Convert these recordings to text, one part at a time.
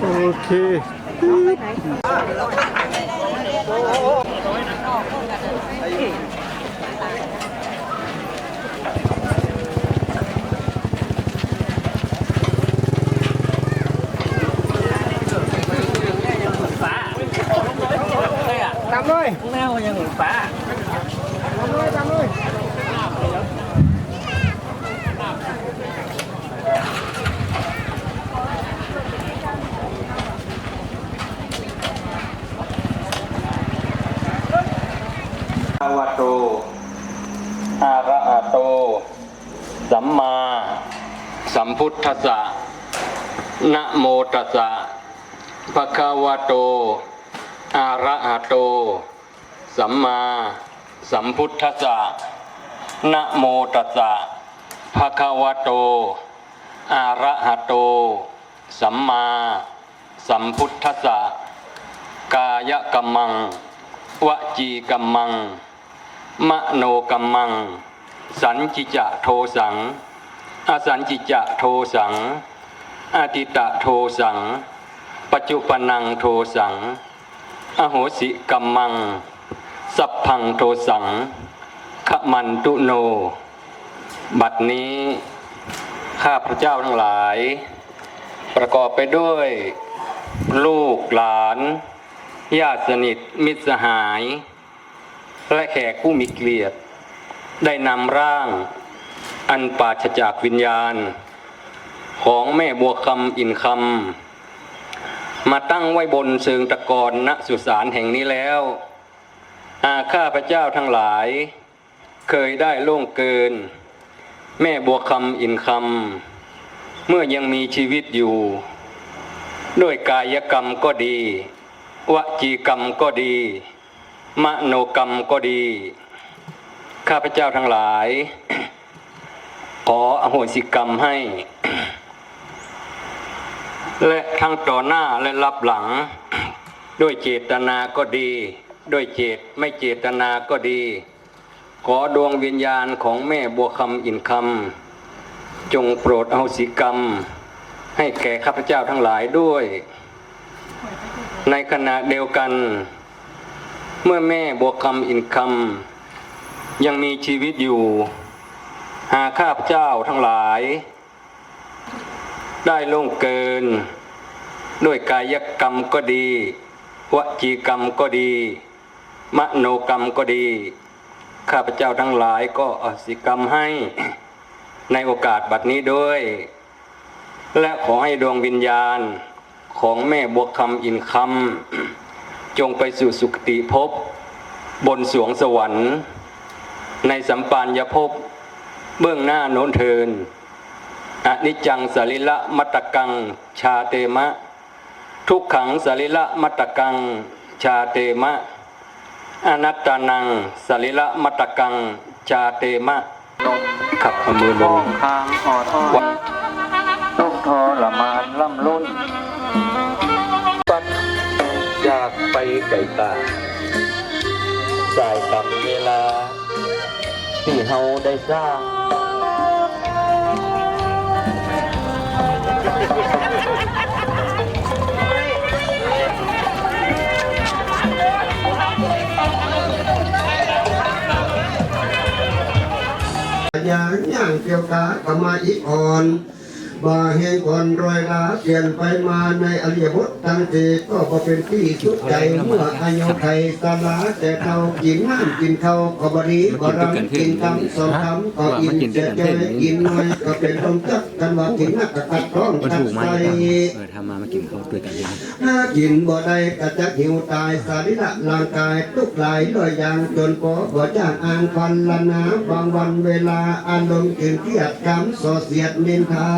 โอเคตามเลยแนวยังฟ้าตามเลยตามเลย วะโตอาระหะโต สัมมา สัมพุทธัสสะนะโมตัสสะภะคะวะโตอาระหะโต สัมมา สัมพุทธัสสะนะโมตัสสะภะคะวะโตอาระหะโต สัมมา สัมพุทธัสสะกายกัมมัง วจีกัมมัง มโนกัมมัง สัญจิจะโทสัง อสัญจิจะโทสังอติตะโทสัง ปัจจุปนังโทสัง อโหสิกัมมัง สัพพังโทสังขมันตุโน บัดนี้ข้าพระเจ้าทั้งหลาย ประกอบไปด้วย ลูกหลานญาติสนิทมิตรสหาย และแขกผู้มีเกียรติได้นำร่าง อันปราศจากวิญญาณ ของแม่บัวคำอินคำมาตั้งไว้บนเชิงตะกอนณสุสานแห่งนี้แล้ว อาข้าพระเจ้าทั้งหลาย เคยได้ล่วงเกิน แม่บัวคำอินคำเมื่อยังมีชีวิตอยู่ ด้วยกายกรรมก็ดี วจีกรรมก็ดี มโนกรรมก็ดี ข้าพเจ้าทั้งหลาย ขออโหสิกรรมให้ และทั้งต่อหน้าและรับหลัง ด้วยเจตนาก็ดี ด้วยเจตไม่เจตนาก็ดี ขอดวงวิญญาณของแม่บัวคำอินคำจงโปรดอโหสิกรรม ให้แก่ข้าพเจ้าทั้งหลายด้วย ในขณะเดียวกัน เมื่อแม่บัวคำอินคำยังมีชีวิตอยู่ หาข้าพเจ้าทั้งหลาย ได้ล่วงเกิน ด้วยกายกรรมก็ดี วจีกรรมก็ดี มโนกรรมก็ดี ข้าพเจ้าทั้งหลายก็อสิกรรมให้ในโอกาสบัดนี้ด้วย และขอให้ดวงวิญญาณของแม่บัวคำอินคำ จงไปสู่สุคติภพบนสวงสวรรค์ ในสัมปัญญภพเบื้องหน้าโน้นเทินอนิจจังสลิละมัตตกัง ชาเตมะ ทุกขังสลิละมัตตกัง ชาเตมะ อนัตตานังสลิละมัตตกัง ชาเตมะขับเอามือลงทางอ่อนอ่อนต้องทรมานล่ำล้น ไปไก่ตาสายกรรมเวลา ที่เฮาได้สร้างอย่างอย่างเกี่ยวกับกรรมาอีกอ่อน บ่าเห็นก่อนรอยลาเปลี่ยนไปมาในอริยบทตั้งเจก็บ่เป็นที่สุดใจเมื่ออายุไทยสลาแต่เขากินน้ำกินเขากบริก็รำกินคำสองคำก็อินเจเจกินน้อยก็เป็นลมจักกันว่ากินนักกะตัดร้องมันตัดถูกไหมใส่เออทำมามากินเข้าด้วยกันยังถ้ากินบ่ได้ก็จะหิวตายสาริละร่างกายทุกหลายด้วยยางจนพอบ่จ้างอ่างควันละนาบางวันเวลาอารมณ์เกินเครียดกำโสเสียดนินทา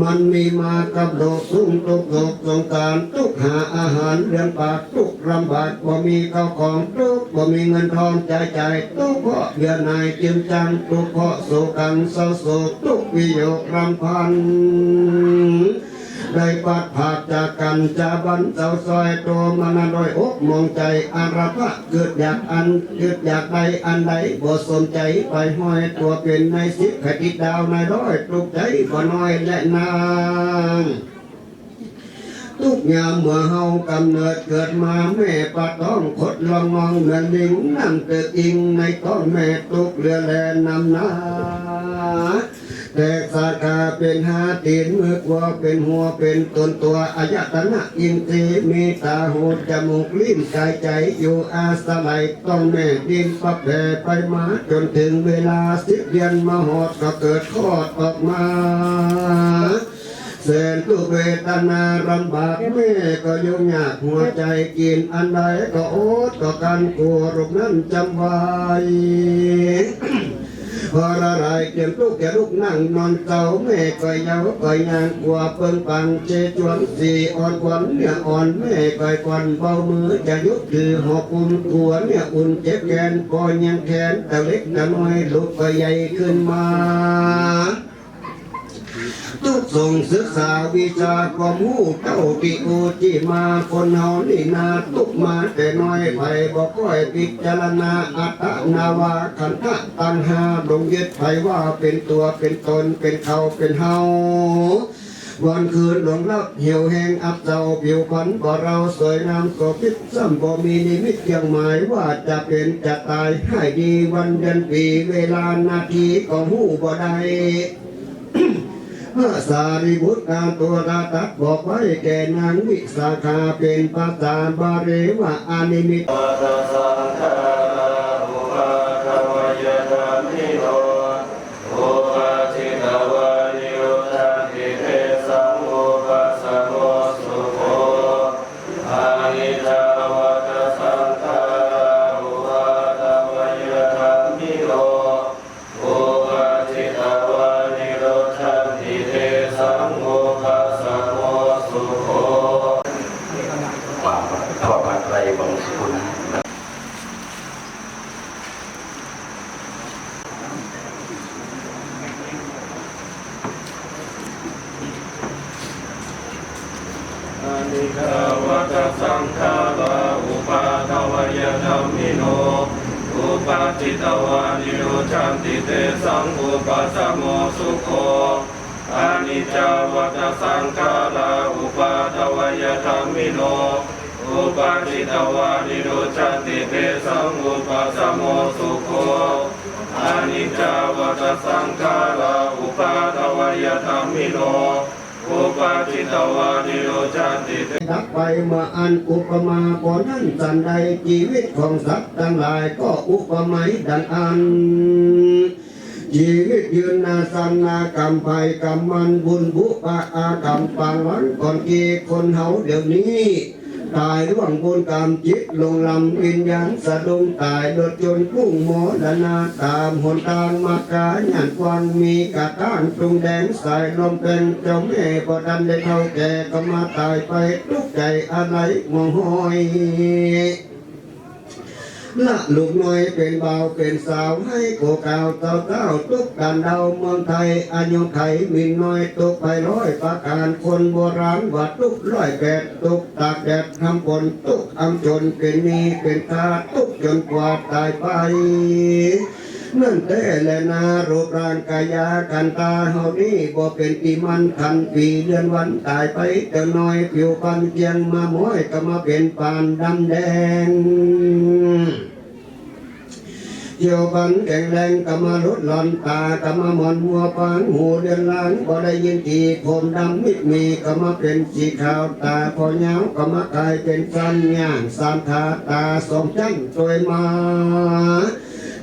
มันมีมากับโดกทุ่งทุกโดกสงการทุกหาอาหารเรือนปากทุกลำบากบ่มีข้าวของทุกบ่มีเงินทองใจายใจายทุกเพราะเดือนนายจึงจังทุกเพราะโศกังเศร้าโศกทุกวิโยครำพัน ได้ปัดผาจากกันจาบันเจ้าซอยตัวมันนดอยอกมองใจอาราพะเกิดอยากอันเกิดอยากใดอันใดบ่สนใจไปห้อยตัวเป็นในสิบขติดดาวในร้อยปลุกใจบ่น้อยและนางทุกยามเมื่อเฮากำเนิดเกิดมาแม่ปะต้องคดลองงองเหมือนลิงนั่งเกิดอิงในท้องแม่ตุกเรือแลนำนา แตกสาขาเป็นหาตีนมือกว่าเป็นหัวเป็นตนตัวอายตนะอินทรีย์มีตาหูจมูกลิ้นกายใจอยู่อาศัยต้องแม่ดินปับแผ่ไปมาจนถึงเวลาสิบเดือนมาหอดก็เกิดคลอดออกมาเสนทุกเวทนาลำบากแม่ก็ยุ่งยากหัวใจกินอันใดก็อดก็กันกลัวรคนั้นจำไว้ พอละลายเตียมตุกแกลุกนั่งนอนเก่าแม่ก็เยาก่อยางกว่าเปิงปังเจจวนสีอ่อนควันเนี่ยอ่อนแม่ก่อยควันเบามือจะยุบถือหอบอุ่นกลัวเนี่ยอุ่นเจ็บแกนก็ยังแขนแต่เล็กแต่น้อยลุกก็ใหญ่ขึ้นมา ทุกส่งศึกษาวิชาความรู้เจ้าติโอจิมาคนเฮานี่นาตุกมาแต่น้อยไผบอกอยพิจารณาอัตนาวาขันธะตัณหาลงยึดไผว่าเป็นตัวเป็นตนเป็นเขาเป็นเฮาวันคืนหลงรับเหี่ยวแห้งอับเจ้าผิวพรรณบ่เราสวยงามก็พิษซ้ำบ่มีนิมิตเพียงหมายว่าจะเป็นจะตายให้ดีวันเดือนปีเวลานาทีก็หู้บ่ได้ พระสารีบุตรกามตัวราตักบอกไว้แก่นางวิสาขาเป็นภาษาบาลีว่าอานิมิตควา นิคาวัตสังฆาลาอุปาทวยธรรมิโน อุปาจิตวานิโรชันติเตสังอุปสสโมสุโคอานิจจาวัตสังฆาลาอุปาทวยธรรมิโน อุปาจิตวานิโรชันติเตสังอุปสสโมสุโคอานิจจาวัตสังฆาลาอุปาทวยธรรมิโน อุปาจิตวานิโรชันติเตดับไปเมื่ออันอุปมาปอนั้นสันใดชีวิตของสัตว์ทั้งหลายก็อุปไมาดังอันชีวิตยืนนาสันนากรรมภัยกรรมมันบุญบุปะอากรรมปางวันก่อนกีคนเฮาเดี๋ยวนี้ ตายร่วงบุญกรรมจิตลงลำวิญญาณสะดุ้งตายโดดจนพุ่งหมอดนาตามหนทางมากาหยานควันมีกระต้านตรงแดงสายลมเป็นเจ้าแม่พอดันได้เท่าแก่ก็มาตายไปทุกใจอะไรมองหอย ละลูกน้อยเป็นเบาเป็นสาวให้โกเก่าเต้าเต้าตุกกันเดาเมืองไทยอายุไขมินน้อยตกไปร้อยประการคนโบราณว่าตุกร้อยแปดตุกตากแดดทำผลตุกอำจนเป็นหนี้เป็นตาตุกจนกว่าตายไปนั่นแต่แลนารูปร่างกายากันตาเฮานี่บ่เป็นปีมันคันปีเดือนวันตายไปเจ้าน้อยผิวพันเกียงมาม้อยก็มาเป็นปานดำแดง เกี่ยวพันแข็งแรงก็มาลดหลอนตาก็มาหมอนหัวฟางหูเดือนล้านบ่ได้ยินทีผมดำมิดมีก็มาเป็นสีขาวตาพอเหงาก็มากลายเป็นสันย่างสามขาตาสองจันสวยมา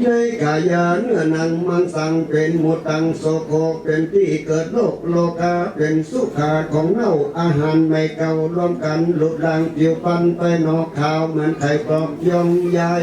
ในกายาเนื้อนังมังสังเป็นหมดตังโสโครกเป็นที่เกิดโลกโลกาเป็นสุขาของเน่าอาหารไม่เก่ารวมกันหลุดดังผิวพันไปนอกขาวเหมือนไข่ปลอกยองใหญ่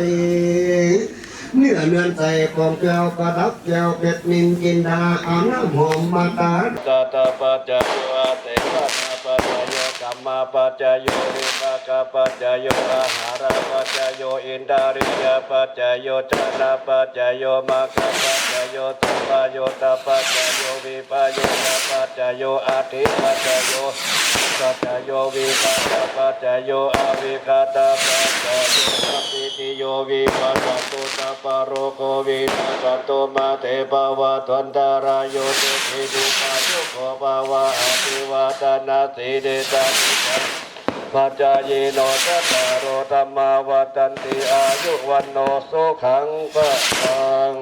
เนื้อเนือนใส่ปองแก้วประดับแก้วเป็ดนินกินดาอาน้ำหอมมาตาตาตาปัจจโยอาเตปัจจปัจจย กัมมาปัจจโยวิปากปัจจโยอาหารปัจจโยอินทาริยปัจจโยจานาปัจจโยมาคปัจจโยตัปโยตปัจจโยวิปโยตปัจจโยอาทิปัจจโยปัจจโยวิปัสปัจจโยอวิคตาปัจจโยสัพพิติโยวิปัสสตุสัพพะโรโควินาสตุมาเตปวะทนตารายโยตุทิติปายุโกภาวะอภิวาตนาสีเดตาปัจจายโนจัตตารโรธรรมาวัตันติอายุวันโนสุขังปะทัง